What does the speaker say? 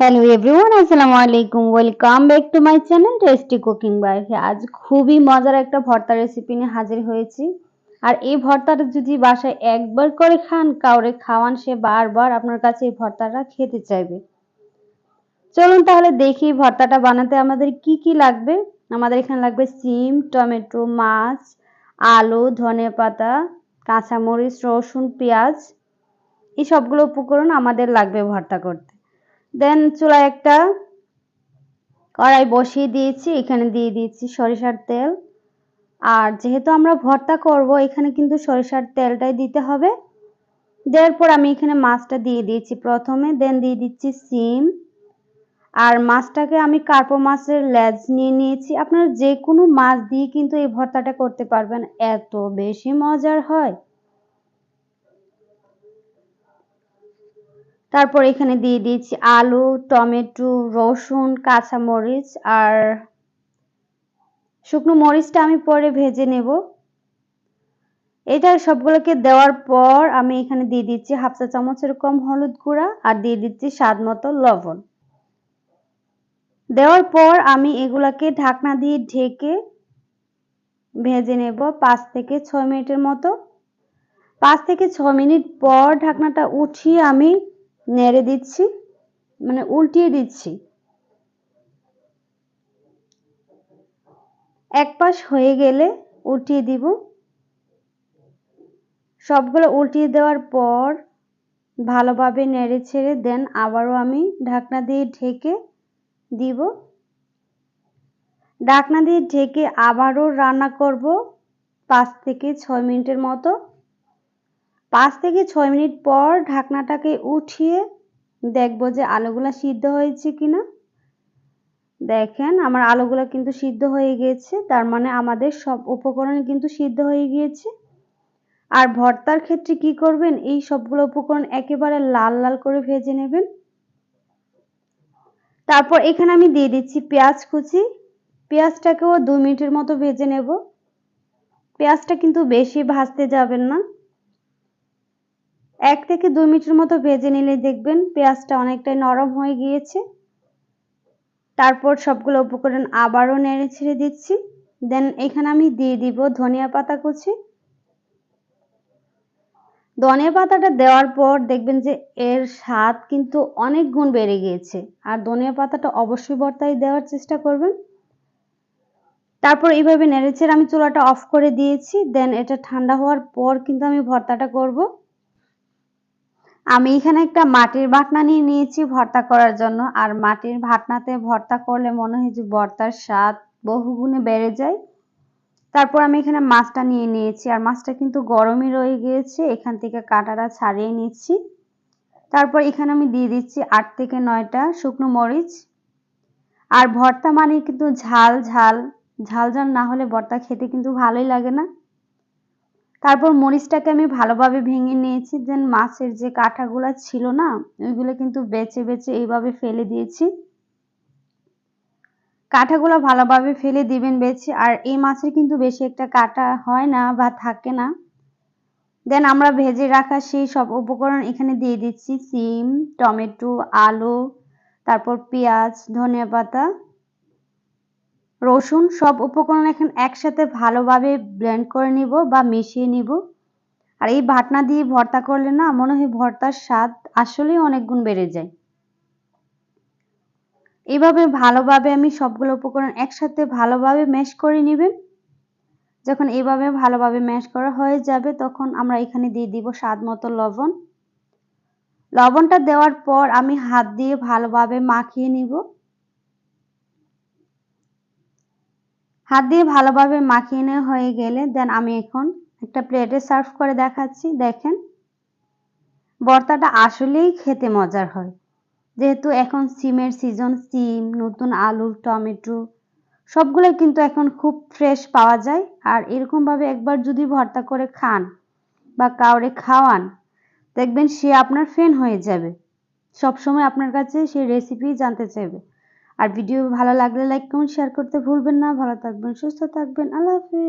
Hello everyone আসসালামু আলাইকুম। Welcome back to my channel tasty cooking by আজ খুবই মজার একটা ভর্তা রেসিপি নিয়ে হাজির হয়েছি। আর এই ভর্তাটা যদি বাসায় একবার করে খান, কাউরে খাওয়ান, সে বারবার আপনার কাছে এই ভর্তাটা খেতে চাইবে। চলুন তাহলে দেখি ভর্তাটা বানাতে আমাদের কি কি লাগবে। আমাদের এখানে লাগবে সিম, টমেটো, মাছ, আলু, ধনে পাতা, কাঁচামরিচ, রসুন, পেঁয়াজ। এই সবগুলো উপকরণ আমাদের লাগবে ভর্তা করতে। দেন চুলায় একটা কড়াই বসিয়ে দিয়েছি, এখানে দিয়ে দিয়েছি সরিষার তেল। আর যেহেতু আমরা ভর্তা করব, এখানে কিন্তু সরিষার তেলটাই দিতে হবে। দেওয়ার পর আমি এখানে মাছটা দিয়ে দিয়েছি প্রথমে, দেন দিয়ে দিচ্ছি সিম। আর মাছটাকে আমি কার্পো মাছের লেজ নিয়ে নিয়েছি। আপনারা যে কোনো মাছ দিয়ে কিন্তু এই ভর্তাটা করতে পারবেন, এত বেশি মজার হয়। তারপর এখানে দিয়ে দিয়েছি আলু, টমেটো, রসুন, কাঁচামরিচ আর শুকনো মরিচটা আমি পরে ভেজে নেব। এটা সবগুলোকে দেওয়ার পর আমি এখানে দিয়ে দিচ্ছি হাফ চা চামচের কম হলুদ গুঁড়া আর দিয়ে দিচ্ছি স্বাদ মতো লবণ। দেওয়ার পর আমি এগুলাকে ঢাকনা দিয়ে ঢেকে ভেজে নেব পাঁচ থেকে ছয় মিনিটের মতো। পাঁচ থেকে ছ মিনিট পর ঢাকনাটা উঠিয়ে আমি নেড়ে দিচ্ছি মানে উল্টিয়ে দিচ্ছি। এক পাশ হয়ে গেলে উল্টিয়ে দিব। সবগুলো উল্টিয়ে দেওয়ার পর ভালোভাবে নেড়ে ছেড়ে দেন, আবারও আমি ঢাকনা দিয়ে ঢেকে দিব। ঢাকনা দিয়ে ঢেকে আবারও রান্না করব পাঁচ থেকে ছয় মিনিটের মতো। পাঁচ থেকে ছয় মিনিট পর ঢাকনাটাকে উঠিয়ে দেখব যে আলুগুলো সিদ্ধ হয়েছে কিনা। দেখেন, আমার আলুগুলো কিন্তু সিদ্ধ হয়ে গিয়েছে তার মানে আমাদের সব উপকরণ কিন্তু সিদ্ধ হয়ে গিয়েছে। আর ভর্তার ক্ষেত্রে কি করবেন? এই সবগুলো উপকরণ একেবারে লাল লাল করে ভেজে নেবেন। তারপর এখানে আমি দিয়ে দিচ্ছি পেঁয়াজ কুচি। পেঁয়াজটাকেও দু মিনিটের মতো ভেজে নেব। পেঁয়াজটা কিন্তু বেশি ভাজতে যাবেন না। এক থেকে দুই মিনিটের মতো ভেজে নিলে দেখবেন পেঁয়াজটা অনেকটাই নরম হয়ে গিয়েছে। তারপর সবগুলো উপকরণ আবারও নেড়ে ছেড়ে দিচ্ছি। দেন এখানে আমি দিয়ে দিব ধনিয়া পাতা কুচি। ধনিয়া পাতাটা দেওয়ার পর দেখবেন যে এর স্বাদ কিন্তু অনেক গুণ বেড়ে গিয়েছে। আর ধনিয়া পাতাটা অবশ্যই বর্তায় দেওয়ার চেষ্টা করবেন। তারপর এইভাবে নেড়েছেড়ে আমি চুলাটা অফ করে দিয়েছি। দেন এটা ঠান্ডা হওয়ার পর কিন্তু আমি ভর্তাটা করব। আমি এখানে একটা মাটির ভাটনা নিয়ে নিয়েছি ভর্তা করার জন্য। আর মাটির ভাটনাতে ভর্তা করলে মনে হয় যে ভর্তার স্বাদ বহুগুণে বেড়ে যায়। তারপর আমি এখানে মাছটা নিয়ে নিয়েছি। আর মাছটা কিন্তু গরমই রয়ে গিয়েছে। এখান থেকে কাঁটাটা ছাড়িয়ে নিচ্ছি। তারপর এখানে আমি দিয়ে দিচ্ছি আট থেকে নয়টা শুকনো মরিচ। আর ভর্তা মানে কিন্তু ঝাল ঝাল ঝাল ঝাল না হলে ভর্তা খেতে কিন্তু ভালোই লাগে না। তারপর মরিচটাকে আমি ভালোভাবে ভেঙে নিয়েছি। দেন মাছের যে কাঁটাগুলো ছিল না, ওইগুলো কিন্তু বেছে বেছে এইভাবে ফেলে দিয়েছি। কাঁটাগুলো ভালোভাবে ফেলে দিবেন বেছে, আর এই মাছের কিন্তু বেশি একটা কাটা হয় না বা থাকে না। দেন আমরা ভেজে রাখা সেই সব উপকরণ এখানে দিয়ে দিচ্ছি। সিম, টমেটো, আলু, তারপর পেঁয়াজ, ধনিয়া পাতা। রসুন সব উপকরণ এখন একসাথে ভালোভাবে ব্লেন্ড করে নিব বা মিশিয়ে নিব। আর এই ভাটনা দিয়ে ভর্তা করলে না মনে হয় ভর্তার স্বাদ আসলেই অনেক গুণ বেড়ে যায়। এইভাবে ভালোভাবে আমি সবগুলো উপকরণ একসাথে ভালোভাবে ম্যাশ করে নেবেন। যখন এইভাবে ভালোভাবে ম্যাশ করা হয়ে যাবে তখন আমরা এখানে দিয়ে দিব স্বাদ মতো লবণ। লবণটা দেওয়ার পর আমি হাত দিয়ে ভালোভাবে মাখিয়ে নিব। হাত দিয়ে ভালোভাবে মাখিয়ে নেওয়া হয়ে গেলে, দেন আমি এখন একটা প্লেটে সার্ভ করে দেখাচ্ছি। দেখেন ভর্তাটা আসলেই খেতে মজার হয়। যেহেতু এখন সিমের সিজন সিম, নতুন আলু, টমেটো সবগুলো কিন্তু এখন খুব ফ্রেশ পাওয়া যায়। আর এরকমভাবে একবার যদি ভর্তা করে খান বা কাউরে খাওয়ান, দেখবেন সে আপনার ফ্যান হয়ে যাবে। সবসময় আপনার কাছে সেই রেসিপি জানতে চাইবে। আর ভিডিও ভালো লাগলে লাইক কমেন্ট শেয়ার করতে ভুলবেন না। ভালো থাকবেন, সুস্থ থাকবেন। আল্লাহ হাফিজ।